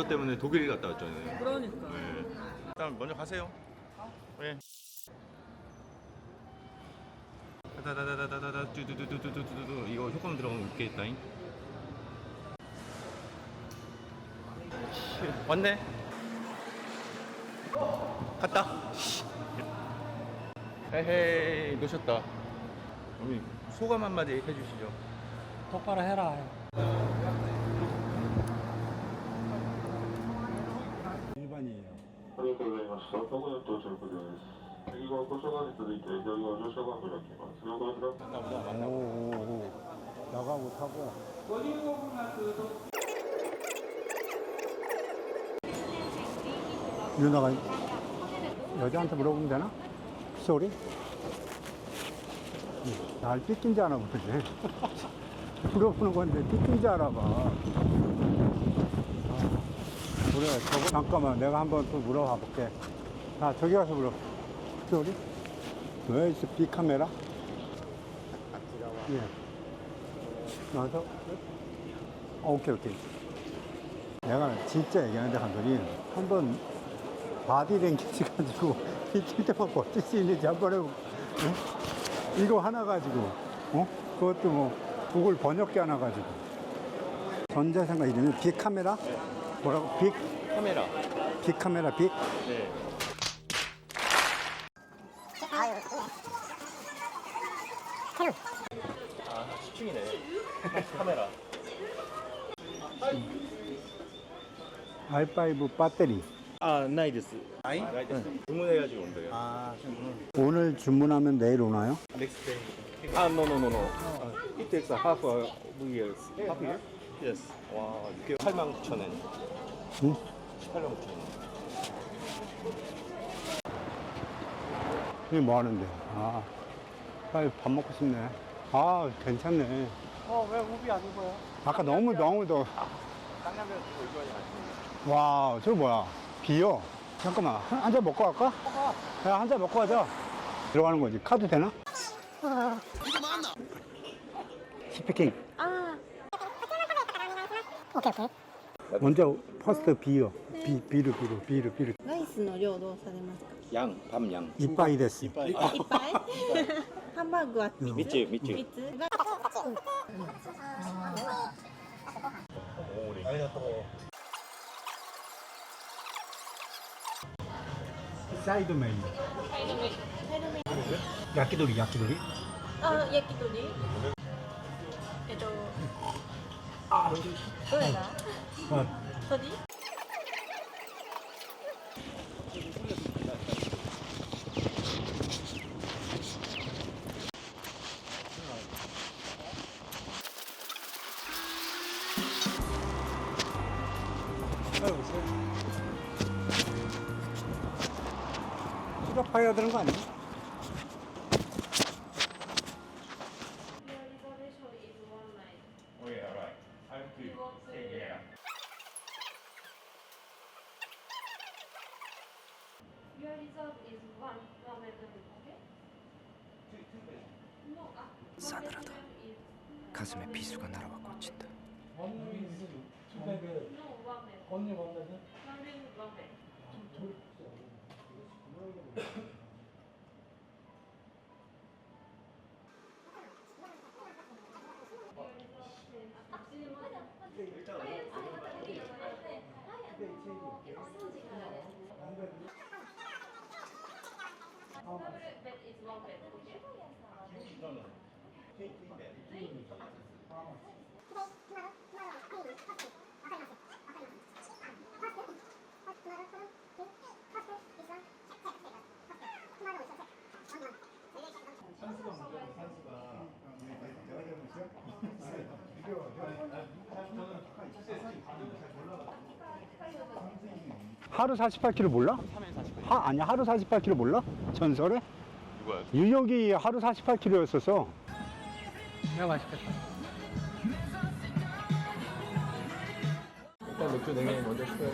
이것 때문에 독일 갔다 왔잖아요. 그러니까. 네. 일단 먼저 가세요. 네. 다다다다다다다 뚜두두두두두두 이거 효과음 들어가면 웃겠다잉. 왔네. 갔다. 헤헤이 놓쳤다. 우리 소감 한마디 해주시죠. 똑바로 해라. 저거는 또 저거는 여기가 고소관이 또 있대 여기가 조소관 그렇게만 저거 그럼 오오오. 나가 못하고. 누나가 여자한테 물어보면 되나? 소리? 날 삐낀 줄 알아보네 물어보는 건데 삐낀 줄 알아봐. 아, 그래 저거 잠깐만 내가 한번 또 물어봐 볼게. 아, 저기 가서 물어. 소리? 왜 있어? 비카메라? 예. 나와서? 어, 오케이, 오케이. 내가 진짜 얘기하는데 감독이 한번 바디 랭귀지 가지고 비킬 때만 버틸 수 있는지 한번 해보고 어? 이거 하나 가지고 어? 그것도 뭐 구글 번역기 하나 가지고 전자상가 이름이 빅카메라? 뭐라고? 빅? 카메라. 빅카메라 빅? 네. R5 배터리. 아, 나이드스. 아이? 아, 나이드스. 주문해가지고 온대요. 아, 주문. 오늘 주문하면 내일 오나요? Next 아, no, no, no, no. 아, it takes a half a year. Half year? Yes. 와, 6개월 8만 9천 원. 응? 18만 9천 원. 이게 뭐 하는데? 아, 빨리 밥 먹고 싶네. 아, 괜찮네. 어, 왜 우비 안준 거야? 아까 너무 너무 더. 당면면 이거 이거 아니야. 와, 저 뭐야? 비어. 잠깐만, 한 잔 먹고 갈까? 야, 한 잔 먹고 가자. 들어가는 거지. 카드 되나? 스피킹. 아. 오케이 오케이. 먼저 퍼스트 비어. 비, 비르, 비르, 비르, 비르. ライスの量どうされますか 양, 밤양. 이빠이 데스. いっぱいハンバーグは 밑줄, 밑줄. 3つ 사이드 메이드. 야끼도리, 야끼도리. 아, 야끼도리. 에도. 아, 뭐야? 어디? 아이고, 수납해야 되는 거 아니야? Oh. Your is one okay? No, uh, 싸늘하다. 가슴에 비수가 날아와 꽂힌다. no one letter. One you 하루 48km 몰라? 하, 아니, 하루 48km 몰라? 전설에? 누가요? 유역이 하루 48km였었어. 진짜 맛있겠다. 일단 맥주 4개 먼저 시켜요.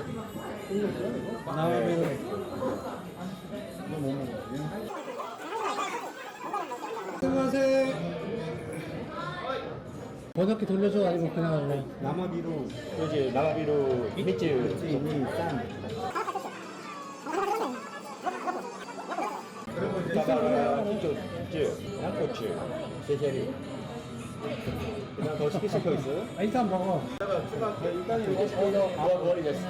번역기 돌려줘 아니면 그냥 할래? 남아비로 이제 나가비로 밑에 이미 싼 이쪽 쭉 양꼬치 제자리 그냥 더 시키실 거 있어요? 아, 일단 먹어. 일단 이거 저희가 먹어버리겠습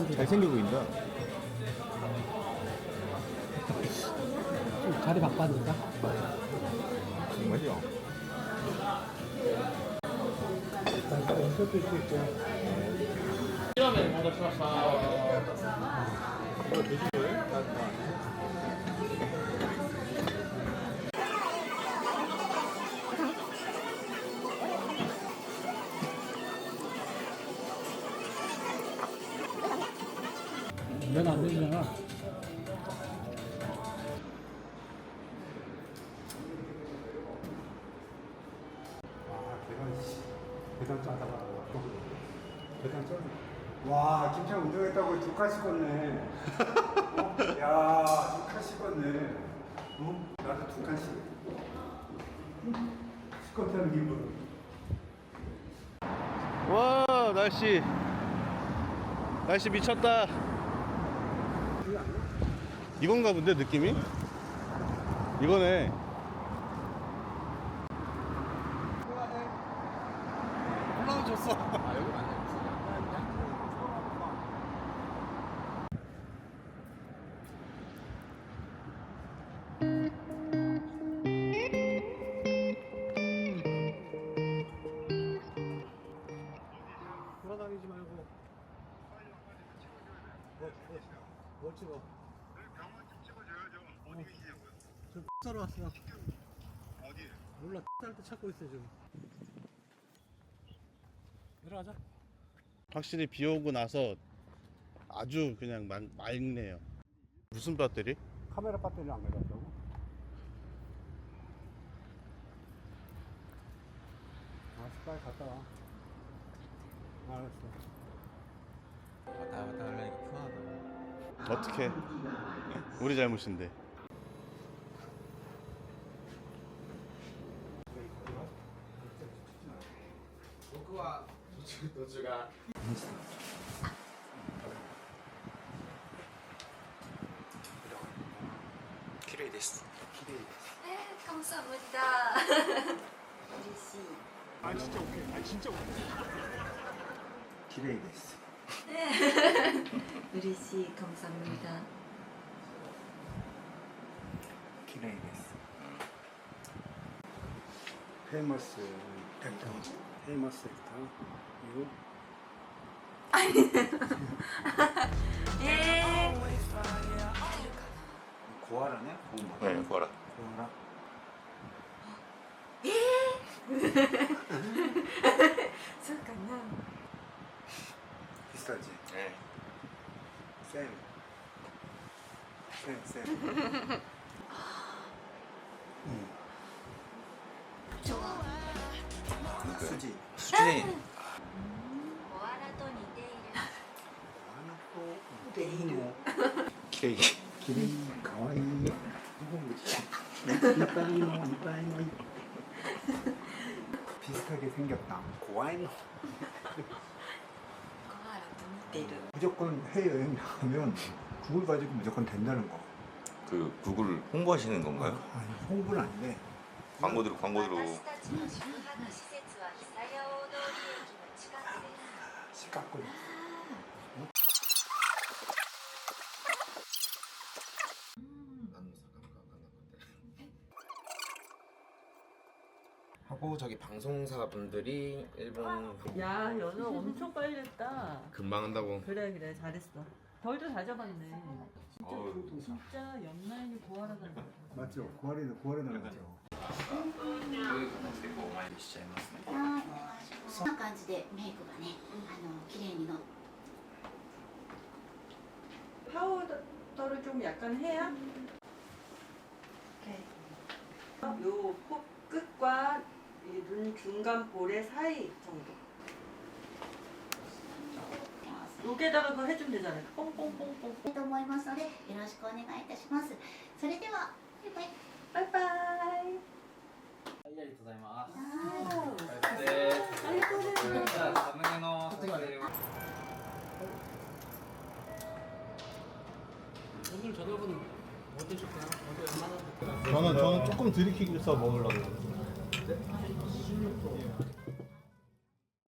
니다. 잘생겨 보인다. 좀 자리 바꿔줄까? 정말요? 연습도 있고 있고. 면안 계단 짜다가 계단 짜. 와 김창 운동했다고 두 칸씩 걷네. 어? 야두 칸씩 걷네. 어? 나도 두 칸씩. 스쿼트 하는 기분. 와 날씨 날씨 미쳤다. 이건가 본데 느낌이? 이거네. 저 사러 왔어. 어디? 몰라. 살때 찾고 있어 지금. 내려가자. 확실히 비 오고 나서 아주 그냥 맑, 맑네요. 무슨 배터리? 카메라 배터리를 안 가져왔다고? 알았어 빨리 갔다 와. 알았어. 왔다 갔다 하려니까 편하다. 어떻게? 우리 잘못인데. 기레이 됐어. 감사합니다. 기레이 됐어. 嬉しい 감사합니다. 기레이 됐어. 페이머스 액터. 페이머스 액터. 이거 예. 고아라네? 고아. 네, 뭐라. 고아라.そうか な。 비슷하지? 네. 쌤. 쌤, 쌤. 수지. 수진이 コアラと似ている。 데이노. 기레 이. 기레이, 가와이. 이거 뭐지? 이빠이노, 이빠이노. 비슷하게 생겼다. 고아이노. コアラと似ている。 무조건 해외여행 나가면 구글 가지고 무조건 된다는 거. 그 구글 홍보하시는 건가요? 아니, 홍보는 안 돼. 광고들 광고들로 私たちの宿泊施設 시각고 하고 저기 방송사 분들이 일본 야 연어 엄청 빨리 했다 금방 한다고. 그래 그래 잘했어 덜도 잘 잡았네 진짜 어우. 진짜 옆라인이 고아라다 맞죠? 고아리는 고아리 나가죠. どういう形でこうお参りしちゃいますね？そんな感じでメイクがね、あの綺麗にの。파を取る좀약간 해야 이렇게 요 코끝과 이 눈 중간 볼의 사이 정도 여기에다가 그거 해주면 되잖아요 뽕뽕뽕뽕と思いますのでよろしくお願いいたします。それではバイバイ。バイバイ 저는 저는 조금 들이키면서 먹으려고.